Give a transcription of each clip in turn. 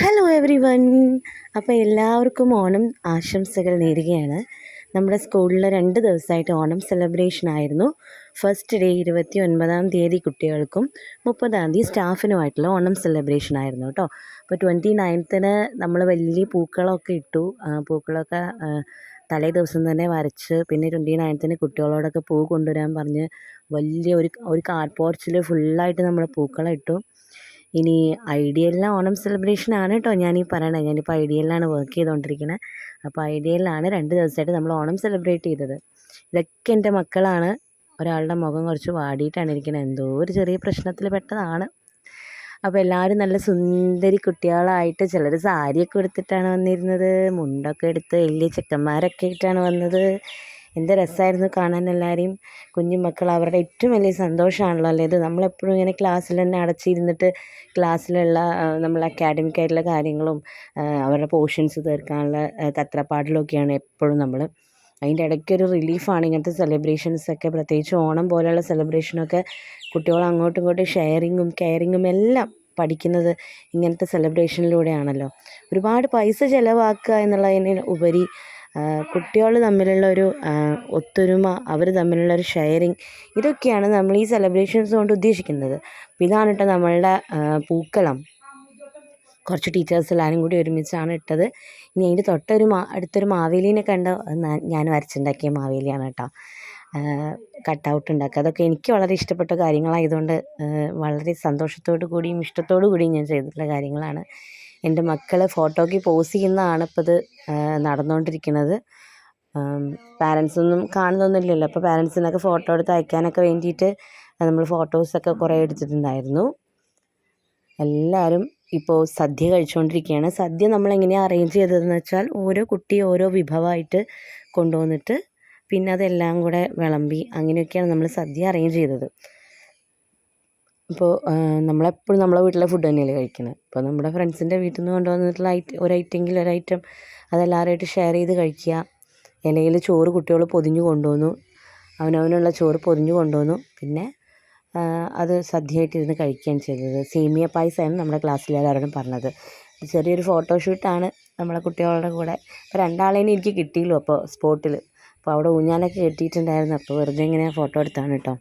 Hello every one അപ്പോൾ എല്ലാവർക്കും ഓണം ആശംസകൾ നേരുകയാണ്. നമ്മുടെ സ്കൂളിൽ രണ്ട് ദിവസമായിട്ട് ഓണം സെലിബ്രേഷൻ ആയിരുന്നു. ഫസ്റ്റ് ഡേ ഇരുപത്തി ഒൻപതാം തീയതി കുട്ടികൾക്കും മുപ്പതാം തീയതി സ്റ്റാഫിനുമായിട്ടുള്ള ഓണം സെലിബ്രേഷൻ ആയിരുന്നു കേട്ടോ. അപ്പോൾ ട്വന്റി നയൻത്തിന് നമ്മൾ വലിയ പൂക്കളൊക്കെ ഇട്ടു. പൂക്കളൊക്കെ തലേ ദിവസം തന്നെ വരച്ച് പിന്നെ ട്വന്റി നയൻത്തിന് കുട്ടികളോടൊക്കെ പൂ കൊണ്ടുവരാൻ പറഞ്ഞ് വലിയ ഒരു ഒരു കാർ പോർച്ചിൽ ഫുള്ളായിട്ട് നമ്മൾ പൂക്കളം ഇട്ടു. ഇനി ഐഡിയലിലെ ഓണം സെലിബ്രേഷൻ ആണ് കേട്ടോ ഞാനീ പറയണത് ഞാനിപ്പോൾ ഐഡിയലിലാണ് വർക്ക് ചെയ്തുകൊണ്ടിരിക്കുന്നത് അപ്പോൾ ഐഡിയലിലാണ് രണ്ട് ദിവസമായിട്ട് നമ്മൾ ഓണം സെലിബ്രേറ്റ് ചെയ്തത്. ഇതൊക്കെ എന്റെ മക്കളാണ്. ഒരാളുടെ മുഖം കുറച്ച് വാടിയിട്ടാണ് ഇരിക്കുന്നത് എന്തോ ഒരു ചെറിയ പ്രശ്നത്തിൽ പെട്ടതാണ്. അപ്പോൾ എല്ലാവരും നല്ല സുന്ദരി കുട്ടികളായിട്ട് ചിലർ സാരിയൊക്കെ എടുത്തിട്ടാണ് വന്നിരുന്നത്. മുണ്ടൊക്കെ എടുത്ത് വലിയ ചെക്കന്മാരൊക്കെ ആയിട്ടാണ് വന്നത്. എന്ത് രസമായിരുന്നു കാണാൻ എല്ലാവരെയും കുഞ്ഞു മക്കൾ അവരുടെ ഏറ്റവും വലിയ സന്തോഷമാണല്ലോ അല്ലേ? ഇത് നമ്മളെപ്പോഴും ഇങ്ങനെ ക്ലാസ്സിൽ തന്നെ അടച്ചിരുന്നിട്ട് ക്ലാസ്സിലുള്ള നമ്മൾ അക്കാഡമിക് ആയിട്ടുള്ള കാര്യങ്ങളും അവരുടെ പോർഷൻസ് തീർക്കാനുള്ള തത്രപ്പാടിലൊക്കെയാണ് എപ്പോഴും നമ്മൾ അതിന്റെ ഇടയ്ക്കൊരു റിലീഫാണ് ഇങ്ങനത്തെ സെലിബ്രേഷൻസൊക്കെ പ്രത്യേകിച്ച് ഓണം പോലെയുള്ള സെലിബ്രേഷനൊക്കെ കുട്ടികൾ അങ്ങോട്ടും ഇങ്ങോട്ടും ഷെയറിങ്ങും കെയറിങ്ങും എല്ലാം പഠിക്കുന്നത് ഇങ്ങനത്തെ സെലിബ്രേഷനിലൂടെയാണല്ലോ ഒരുപാട് പൈസ ചിലവാക്കുക എന്നുള്ളതിന് ഉപരി കുട്ടികൾ തമ്മിലുള്ള ഒരു ഒത്തൊരുമ അവർ തമ്മിലുള്ള ഒരു ഷെയറിങ് ഇതൊക്കെയാണ് നമ്മൾ ഈ സെലിബ്രേഷൻസ് കൊണ്ട് ഉദ്ദേശിക്കുന്നത്. ഇതാണ് കേട്ടോ നമ്മളുടെ പൂക്കളം. കുറച്ച് ടീച്ചേഴ്സ് എല്ലാവരും കൂടി ഒരുമിച്ചാണ് ഇട്ടത്. ഇനി അതിന്റെ തൊട്ടൊരു മാ അടുത്തൊരു മാവേലീനെ കണ്ട ഞാൻ- വരച്ചുണ്ടാക്കിയ മാവേലിയാണ് കേട്ടോ. കട്ടൗട്ട് ഉണ്ടാക്കുക. അതൊക്കെ എനിക്ക് വളരെ ഇഷ്ടപ്പെട്ട കാര്യങ്ങളായതുകൊണ്ട് വളരെ സന്തോഷത്തോടു കൂടിയും ഇഷ്ടത്തോടു കൂടിയും ഞാൻ ചെയ്തിട്ടുള്ള കാര്യങ്ങളാണ്. എന്റെ മക്കൾ ഫോട്ടോയ്ക്ക് പോസ് ചെയ്യുന്നതാണ് ഇപ്പോൾ ഇത് നടന്നുകൊണ്ടിരിക്കുന്നത് പാരൻസൊന്നും കാണുന്നൊന്നുമില്ലല്ലോ. അപ്പോൾ പാരൻസിനൊക്കെ ഫോട്ടോ എടുത്ത് അയക്കാനൊക്കെ വേണ്ടിയിട്ട് നമ്മൾ ഫോട്ടോസൊക്കെ കുറേ എടുത്തിട്ടുണ്ടായിരുന്നു. എല്ലാവരും ഇപ്പോൾ സദ്യ കഴിച്ചുകൊണ്ടിരിക്കുകയാണ് സദ്യ നമ്മളെങ്ങനെയാണ് അറേഞ്ച് ചെയ്തതെന്ന് വെച്ചാൽ ഓരോ കുട്ടി ഓരോ വിഭവമായിട്ട് കൊണ്ടുവന്നിട്ട് പിന്നെ അതെല്ലാം കൂടെ വിളമ്പി അങ്ങനെയൊക്കെയാണ് നമ്മൾ സദ്യ അറേഞ്ച് ചെയ്തത്. ഇപ്പോൾ നമ്മളെപ്പോഴും നമ്മളെ വീട്ടിലെ ഫുഡ് തന്നെയല്ലേ കഴിക്കുന്നത് അപ്പോൾ നമ്മുടെ ഫ്രണ്ട്സിന്റെ വീട്ടിൽ നിന്ന് കൊണ്ടുവന്നിട്ടുള്ള ഐറ്റം ഒരു ഐറ്റമെങ്കിൽ ഒരു ഐറ്റം അതെല്ലാവരുമായിട്ട് ഷെയർ ചെയ്ത് കഴിക്കുക അല്ലെങ്കിൽ ചോറ് കുട്ടികൾ പൊതിഞ്ഞ് കൊണ്ടുവന്നു. അവനവനുള്ള ചോറ് പൊതിഞ്ഞ് കൊണ്ടുവന്നു. പിന്നെ അത് സദ്യയായിട്ട് ഇരുന്ന് കഴിക്കുകയാണ് ചെയ്തത്. സേമിയ പായസമാണ് നമ്മുടെ ക്ലാസ്സിൽ എല്ലാവരോടും പറഞ്ഞത് ചെറിയൊരു ഫോട്ടോഷൂട്ടാണ് നമ്മളെ കുട്ടികളുടെ കൂടെ. അപ്പോൾ രണ്ടാളേനെ എനിക്ക് കിട്ടിയല്ലോ അപ്പോൾ സ്പോട്ടിൽ അപ്പോൾ അവിടെ ഊഞ്ഞാലൊക്കെ കെട്ടിയിട്ടുണ്ടായിരുന്നു. അപ്പോൾ വെറുതെ ഇങ്ങനെ ഫോട്ടോ എടുത്താണ് കേട്ടോ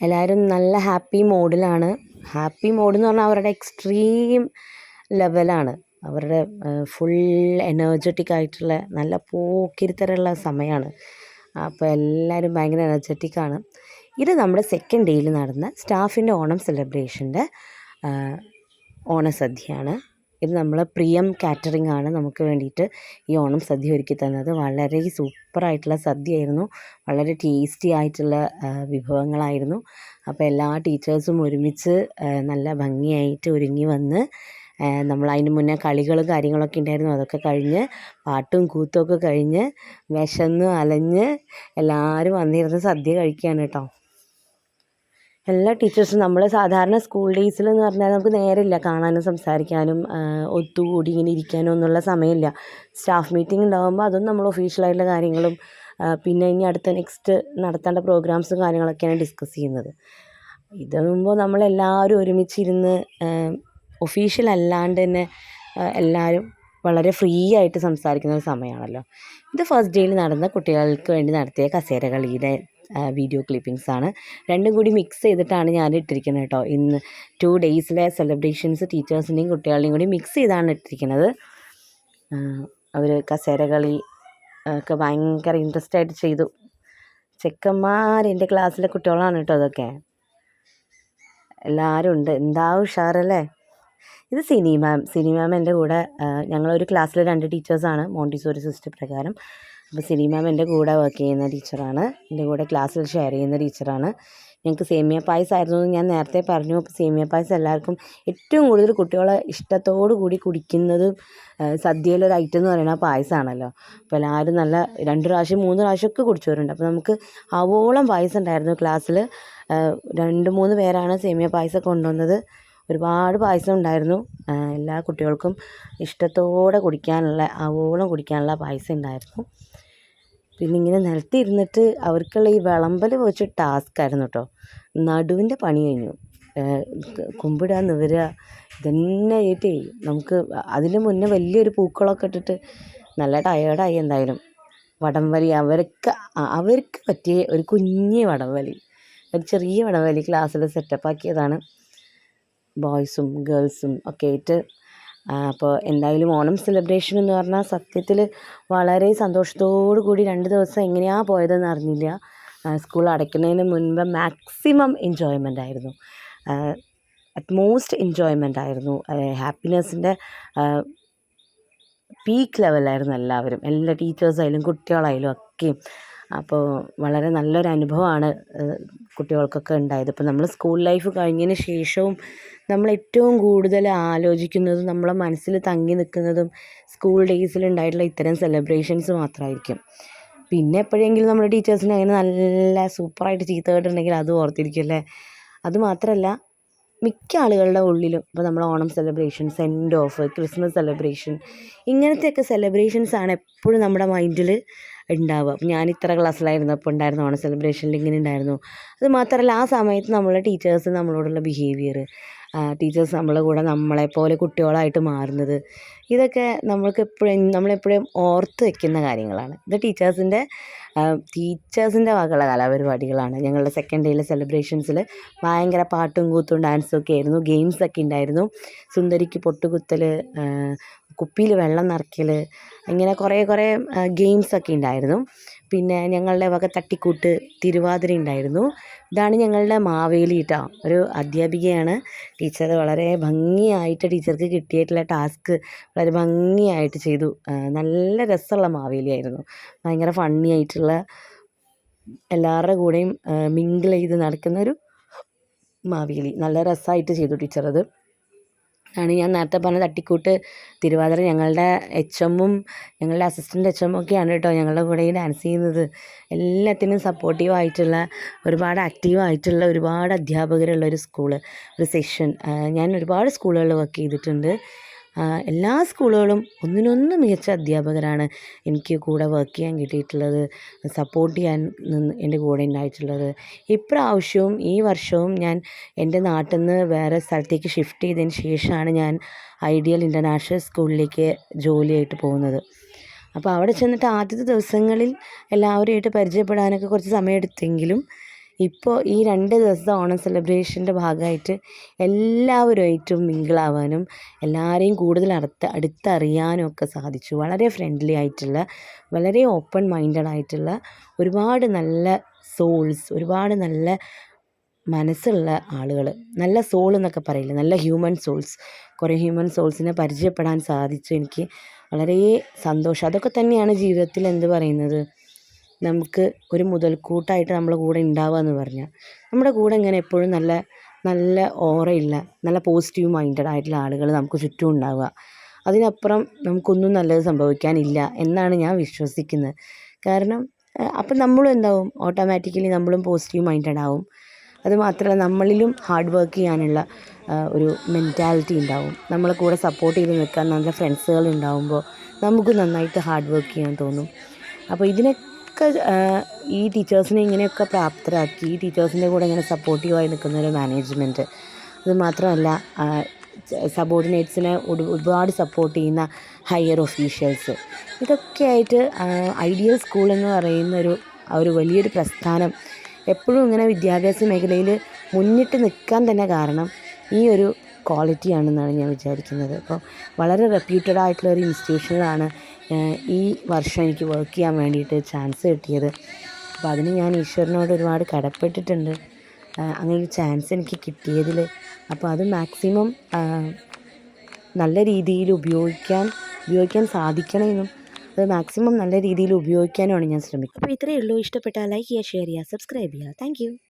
എല്ലാവരും നല്ല ഹാപ്പി മോഡിലാണ്. ഹാപ്പി മോഡ് എന്ന് പറഞ്ഞാൽ അവരുടെ എക്സ്ട്രീം ലെവലാണ്. അവരുടെ ഫുൾ എനർജറ്റിക് ആയിട്ടുള്ള നല്ല പോക്കിരിത്തരമുള്ള സമയമാണ് അപ്പോൾ എല്ലാവരും ഭയങ്കര എനർജറ്റിക്കാണ് ഇത് നമ്മുടെ സെക്കൻഡ് ഡേയിൽ നടന്ന സ്റ്റാഫിന്റെ ഓണം സെലിബ്രേഷന്റെ ഓണസദ്യയാണ്. ഇത് നമ്മൾ പ്രിയം കാറ്ററിംഗ് ആണ് നമുക്ക് വേണ്ടിയിട്ട് ഈ ഓണം സദ്യ ഒരുക്കി തന്നത്. വളരെ സൂപ്പറായിട്ടുള്ള സദ്യയായിരുന്നു. വളരെ ടേസ്റ്റി ആയിട്ടുള്ള വിഭവങ്ങളായിരുന്നു. അപ്പോൾ എല്ലാ ടീച്ചേഴ്സും ഒരുമിച്ച് നല്ല ഭംഗിയായിട്ട് ഒരുങ്ങി വന്ന് നമ്മൾ അതിന് മുന്നേ കളികളും കാര്യങ്ങളൊക്കെ ഉണ്ടായിരുന്നു. അതൊക്കെ കഴിഞ്ഞ് പാട്ടും കൂത്തും ഒക്കെ കഴിഞ്ഞ് വിശന്ന് അലഞ്ഞ് എല്ലാവരും വന്നിരുന്ന് സദ്യ കഴിക്കുകയാണ് കേട്ടോ. എല്ലാ ടീച്ചേഴ്സും നമ്മൾ സാധാരണ സ്കൂൾ ഡേയ്സിൽ എന്ന് പറഞ്ഞാൽ നമുക്ക് നേരമില്ല കാണാനും സംസാരിക്കാനും ഒത്തുകൂടി ഇങ്ങനെ ഇരിക്കാനും ഒന്നുള്ള സമയമില്ല. സ്റ്റാഫ് മീറ്റിംഗ് ഉണ്ടാകുമ്പോൾ അതും നമ്മൾ ഒഫീഷ്യലായിട്ടുള്ള കാര്യങ്ങളും പിന്നെ ഇനി അടുത്ത നെക്സ്റ്റ് നടത്തേണ്ട പ്രോഗ്രാംസും കാര്യങ്ങളൊക്കെയാണ് ഡിസ്കസ് ചെയ്യുന്നത്. ഇതാകുമ്പോൾ നമ്മളെല്ലാവരും ഒരുമിച്ചിരുന്ന് ഒഫീഷ്യൽ അല്ലാണ്ട് തന്നെ എല്ലാവരും വളരെ ഫ്രീ ആയിട്ട് സംസാരിക്കുന്ന ഒരു സമയമാണല്ലോ. ഇത് ഫസ്റ്റ് ഡേയിൽ നടന്ന കുട്ടികൾക്ക് വേണ്ടി നടത്തിയ കസേര കളിയുടെ വീഡിയോ ക്ലിപ്പിങ്സ് ആണ്. രണ്ടും കൂടി മിക്സ് ചെയ്തിട്ടാണ് ഞാൻ ഇട്ടിരിക്കുന്നത് കേട്ടോ. ഇന്ന് ടു ഡേയ്സിലെ സെലിബ്രേഷൻസ് ടീച്ചേഴ്സിന്റെയും കുട്ടികളുടെയും കൂടി മിക്സ് ചെയ്താണ് ഇട്ടിരിക്കുന്നത്. അവർ കസേരകളി ഒക്കെ ഭയങ്കര ഇൻട്രസ്റ്റ് ആയിട്ട് ചെയ്തു. ചെക്കന്മാർ എന്റെ ക്ലാസ്സിലെ കുട്ടികളാണ് കേട്ടോ അതൊക്കെ. എല്ലാവരും ഉണ്ട്. എന്താ ഉഷാറല്ലേ? ഇത് സിനി മാം എന്റെ കൂടെ ഞങ്ങളൊരു ക്ലാസ്സിലെ രണ്ട് ടീച്ചേഴ്സാണ് മോണ്ടിസോറി സിസ്റ്റം പ്രകാരം. അപ്പോൾ സിനി മാം എന്റെ കൂടെ വർക്ക് ചെയ്യുന്ന ടീച്ചറാണ്. എന്റെ കൂടെ ക്ലാസ്സിൽ ഷെയർ ചെയ്യുന്ന ടീച്ചറാണ്. ഞങ്ങൾക്ക് സേമിയ പായസമായിരുന്നു എന്ന് ഞാൻ നേരത്തെ പറഞ്ഞു. അപ്പോൾ സേമിയ പായസം എല്ലാവർക്കും ഏറ്റവും കൂടുതൽ കുട്ടികളെ ഇഷ്ടത്തോടു കൂടി കുടിക്കുന്നതും സദ്യയിലൊരു ഐറ്റം എന്ന് പറയുന്നത് പായസമാണല്ലോ. അപ്പോൾ എല്ലാവരും നല്ല രണ്ട് പ്രാവശ്യം മൂന്ന് പ്രാവശ്യമൊക്കെ കുടിച്ചവരുണ്ട്. അപ്പോൾ നമുക്ക് ആവോളം പായസം ഉണ്ടായിരുന്നു ക്ലാസ്സിൽ. രണ്ട് മൂന്ന് പേരാണ് സേമിയ പായസം കൊണ്ടുവന്നത്. ഒരുപാട് പായസം ഉണ്ടായിരുന്നു. എല്ലാ കുട്ടികൾക്കും ഇഷ്ടത്തോടെ കുടിക്കാനുള്ള ആവോളം കുടിക്കാനുള്ള പായസം ഉണ്ടായിരുന്നു. പിന്നെ ഇങ്ങനെ നിലത്തിരുന്നിട്ട് അവർക്കുള്ള ഈ വിളമ്പൽ വെച്ച് ടാസ്ക് ആയിരുന്നു കേട്ടോ നടുവിന്റെ പണി കഴിഞ്ഞു. കുമ്പിടാൻ നിവരുക ഇതന്നെ ആയിട്ടേ നമുക്ക് അതിന് മുന്നേ വലിയൊരു പൂക്കളൊക്കെ ഇട്ടിട്ട് നല്ല ടയേർഡായി എന്തായാലും. വടംവലി അവർക്ക് അവർക്ക് പറ്റിയ ഒരു കുഞ്ഞ് വടംവലി. ഒരു ചെറിയ വടംവലി ക്ലാസ്സിൽ സെറ്റപ്പ് ആക്കിയതാണ്. ബോയ്സും ഗേൾസും ഒക്കെ ആയിട്ട് അപ്പോൾ എന്തായാലും ഓണം സെലിബ്രേഷൻ എന്ന് പറഞ്ഞാൽ സത്യത്തിൽ വളരെ സന്തോഷത്തോടു കൂടി രണ്ട് ദിവസം എങ്ങനെയാണ് പോയതെന്ന് അറിഞ്ഞില്ല. സ്കൂൾ അടയ്ക്കുന്നതിന് മുൻപ് മാക്സിമം എൻജോയ്മെന്റ് ആയിരുന്നു. അറ്റ്മോസ്റ്റ് എൻജോയ്മെന്റ് ആയിരുന്നു. ഹാപ്പിനെസ്സിന്റെ പീക്ക് ലെവലായിരുന്നു എല്ലാവരും. എല്ലാ ടീച്ചേഴ്സായാലും കുട്ടികളായാലും ഒക്കെയും അപ്പോൾ വളരെ നല്ലൊരു അനുഭവമാണ് കുട്ടികൾക്കൊക്കെ ഉണ്ടായത്. ഇപ്പോൾ നമ്മൾ സ്കൂൾ ലൈഫ് കഴിഞ്ഞതിന് ശേഷവും നമ്മൾ ഏറ്റവും കൂടുതൽ ആലോചിക്കുന്നതും നമ്മളെ മനസ്സിൽ തങ്ങി നിൽക്കുന്നതും സ്കൂൾ ഡേയ്സിൽ ഉണ്ടായിട്ടുള്ള ഇത്തരം സെലിബ്രേഷൻസ് മാത്രമായിരിക്കും. പിന്നെ എപ്പോഴെങ്കിലും നമ്മുടെ ടീച്ചേഴ്സിന് അങ്ങനെ നല്ല സൂപ്പറായിട്ട് ചീത്ത കേട്ടിട്ടുണ്ടെങ്കിൽ അത് ഓർത്തിരിക്കുമല്ലേ അതുമാത്രമല്ല മിക്ക ആളുകളുടെ ഉള്ളിലും ഇപ്പോൾ നമ്മൾ Onam celebration send off Christmas celebration ഇങ്ങനത്തെയൊക്കെ സെലിബ്രേഷൻസാണ് എപ്പോഴും നമ്മുടെ മൈൻഡിൽ ഉണ്ടാവുക. ഞാൻ ഇത്ര ക്ലാസ്സിലായിരുന്നപ്പോൾ ഉണ്ടായിരുന്നു ഓണം സെലിബ്രേഷനിൽ ഇങ്ങനെ ഉണ്ടായിരുന്നു. അത് മാത്രമല്ല ആ സമയത്ത് നമ്മളെ ടീച്ചേഴ്സ് നമ്മളോടുള്ള ബിഹേവിയർ ടീച്ചേഴ്സ് നമ്മളെ കൂടെ നമ്മളെപ്പോലെ കുട്ടികളായിട്ട് മാറുന്നത്. ഇതൊക്കെ നമ്മൾക്ക് എപ്പോഴും നമ്മളെപ്പോഴും ഓർത്ത് വയ്ക്കുന്ന കാര്യങ്ങളാണ്. ഇത് ടീച്ചേഴ്സിന്റെ ടീച്ചേഴ്സിന്റെ വകയുള്ള കലാപരിപാടികളാണ്. ഞങ്ങളുടെ സെക്കൻഡ് ഡേയിലെ സെലിബ്രേഷൻസിൽ ഭയങ്കര പാട്ടും കൂത്തും ഡാൻസും ഒക്കെ ആയിരുന്നു. ഗെയിംസൊക്കെ ഉണ്ടായിരുന്നു. സുന്ദരിക്ക് പൊട്ടുകുത്തൽ കുപ്പിയിൽ വെള്ളം നിറയ്ക്കൽ ഇങ്ങനെ കുറേ കുറേ ഗെയിംസൊക്കെ ഉണ്ടായിരുന്നു. പിന്നെ ഞങ്ങളുടെ വക തട്ടിക്കൂട്ട് തിരുവാതിര ഉണ്ടായിരുന്നു. ഇതാണ് ഞങ്ങളുടെ മാവേലി കേട്ടോ ഒരു അധ്യാപികയാണ്. ടീച്ചർ വളരെ ഭംഗിയായിട്ട് ടീച്ചർക്ക് കിട്ടിയിട്ടുള്ള ടാസ്ക് വളരെ ഭംഗിയായിട്ട് ചെയ്തു. നല്ല രസമുള്ള മാവേലിയായിരുന്നു ഭയങ്കര ഫണ്ണി ആയിട്ടുള്ള എല്ലാവരുടെ കൂടെയും മിങ്കിൾ ചെയ്ത് നടക്കുന്ന ഒരു മാവേലി. നല്ല രസമായിട്ട് ചെയ്തു ടീച്ചർ അത്. ആണ്. ഞാൻ നേരത്തെ പറഞ്ഞ തട്ടിക്കൂട്ട് തിരുവാതിര ഞങ്ങളുടെ എച്ച് എമ്മും ഞങ്ങളുടെ അസിസ്റ്റന്റ് എച്ച് എമ്മൊക്കെയാണ് കേട്ടോ ഞങ്ങളുടെ കൂടെ ഈ ഡാൻസ് ചെയ്യുന്നത്. എല്ലാത്തിനും സപ്പോർട്ടീവ് ആയിട്ടുള്ള ഒരുപാട് ആക്റ്റീവ് ആയിട്ടുള്ള ഒരുപാട് അധ്യാപകരുള്ള ഒരു സ്കൂൾ ഒരു സെഷൻ ഞാൻ ഒരുപാട് സ്കൂളുകളിൽ വർക്ക് ചെയ്തിട്ടുണ്ട്. എല്ലാ സ്കൂളുകളും ഒന്നിനൊന്ന് മികച്ച അധ്യാപകരാണ് എനിക്ക് കൂടെ വർക്ക് ചെയ്യാൻ കിട്ടിയിട്ടുള്ളത് സപ്പോർട്ട് ചെയ്യാൻ നിന്ന് എന്റെ കൂടെ ഉണ്ടായിട്ടുള്ളത്. ഇപ്രാവശ്യവും ഈ വർഷവും ഞാൻ എന്റെ നാട്ടിൽ നിന്ന് വേറെ സ്ഥലത്തേക്ക് ഷിഫ്റ്റ് ചെയ്തതിന് ശേഷമാണ് ഞാൻ ഐഡിയൽ ഇന്റർനാഷണൽ സ്കൂളിലേക്ക് ജോലിയായിട്ട് പോകുന്നത്. അപ്പോൾ അവിടെ ചെന്നിട്ട് ആദ്യത്തെ ദിവസങ്ങളിൽ എല്ലാവരുമായിട്ട് പരിചയപ്പെടാനൊക്കെ കുറച്ച് സമയമെടുത്തെങ്കിലും ഇപ്പോൾ ഈ രണ്ട് ദിവസത്തെ ഓണം സെലിബ്രേഷന്റെ ഭാഗമായിട്ട് എല്ലാവരുമായിട്ടും മിങ്കിളാവാനും എല്ലാവരെയും കൂടുതൽ അടുത്ത് അടുത്തറിയാനും ഒക്കെ സാധിച്ചു. വളരെ ഫ്രണ്ട്ലി ആയിട്ടുള്ള വളരെ ഓപ്പൺ മൈൻഡഡ് ആയിട്ടുള്ള ഒരുപാട് നല്ല സോൾസ് ഒരുപാട് നല്ല മനസ്സുള്ള ആളുകൾ നല്ല സോൾ എന്നൊക്കെ പറയില്ല? നല്ല ഹ്യൂമൻ സോൾസ് കുറേ ഹ്യൂമൻ സോൾസിനെ പരിചയപ്പെടാൻ സാധിച്ചു എനിക്ക്. വളരെ സന്തോഷം. അതൊക്കെ തന്നെയാണ് ജീവിതത്തിൽ എന്ത് പറയുന്നത്? നമുക്ക് ഒരു മുതൽക്കൂട്ടായിട്ട് നമ്മുടെ കൂടെ ഉണ്ടാവുക എന്ന് പറഞ്ഞാൽ നമ്മുടെ കൂടെ ഇങ്ങനെ എപ്പോഴും നല്ല നല്ല ഓറയുള്ള നല്ല പോസിറ്റീവ് മൈൻഡഡ് ആയിട്ടുള്ള ആളുകൾ നമുക്ക് ചുറ്റും ഉണ്ടാവുക. അതിനപ്പുറം നമുക്കൊന്നും നല്ലത് സംഭവിക്കാനില്ല എന്നാണ് ഞാൻ വിശ്വസിക്കുന്നത്. കാരണം അപ്പം നമ്മളും എന്താവും? ഓട്ടോമാറ്റിക്കലി നമ്മളും പോസിറ്റീവ് മൈൻഡഡ് ആവും. അതുമാത്രമല്ല നമ്മളിലും ഹാർഡ് വർക്ക് ചെയ്യാനുള്ള ഒരു മെന്റാലിറ്റി ഉണ്ടാവും. നമ്മളെ കൂടെ സപ്പോർട്ട് ചെയ്ത് നിൽക്കാൻ നല്ല ഫ്രണ്ട്സുകൾ ഉണ്ടാവുമ്പോൾ നമുക്ക് നന്നായിട്ട് ഹാർഡ് വർക്ക് ചെയ്യാൻ തോന്നും. അപ്പോൾ ഇതിനെ ഒക്കെ ഈ ടീച്ചേഴ്സിനെ ഇങ്ങനെയൊക്കെ പ്രാപ്തരാക്കി ഈ ടീച്ചേഴ്സിന്റെ കൂടെ ഇങ്ങനെ സപ്പോർട്ടീവായി നിൽക്കുന്ന ഒരു മാനേജ്മെന്റ് അത് മാത്രമല്ല സബോർഡിനേറ്റ്സിനെ ഒരുപാട് സപ്പോർട്ട് ചെയ്യുന്ന ഹയർ ഒഫീഷ്യൽസ് ഇതൊക്കെയായിട്ട് ഐഡിയൽ സ്കൂൾ എന്ന് പറയുന്ന ഒരു ഒരു വലിയൊരു പ്രസ്ഥാനം എപ്പോഴും ഇങ്ങനെ വിദ്യാഭ്യാസ മേഖലയിൽ മുന്നിട്ട് നിൽക്കാൻ തന്നെ കാരണം ഈ ഒരു ക്വാളിറ്റി ആണെന്നാണ് ഞാൻ വിചാരിക്കുന്നത്. അപ്പോൾ വളരെ റെപ്യൂട്ടഡ് ആയിട്ടുള്ള ഒരു ഇൻസ്റ്റിറ്റ്യൂഷനിലാണ് ഈ വർഷം എനിക്ക് വർക്ക് ചെയ്യാൻ വേണ്ടിയിട്ട് ചാൻസ് കിട്ടിയത്. അപ്പോൾ അതിന് ഞാൻ ഈശ്വരനോട് ഒരുപാട് കടപ്പെട്ടിട്ടുണ്ട്. അങ്ങനെ ഒരു ചാൻസ് എനിക്ക് കിട്ടിയതിൽ അപ്പോൾ അത് മാക്സിമം നല്ല രീതിയിൽ ഉപയോഗിക്കാൻ ഉപയോഗിക്കാൻ സാധിക്കണമെന്നും അത് മാക്സിമം നല്ല രീതിയിൽ ഉപയോഗിക്കാനുമാണ് ഞാൻ ശ്രമിക്കുന്നത്. അപ്പോൾ ഇത്രയേ ഉള്ളൂ. ഇഷ്ടപ്പെട്ടാൽ ലൈക്ക് ചെയ്യുക ഷെയർ ചെയ്യുക സബ്സ്ക്രൈബ് ചെയ്യുക. താങ്ക്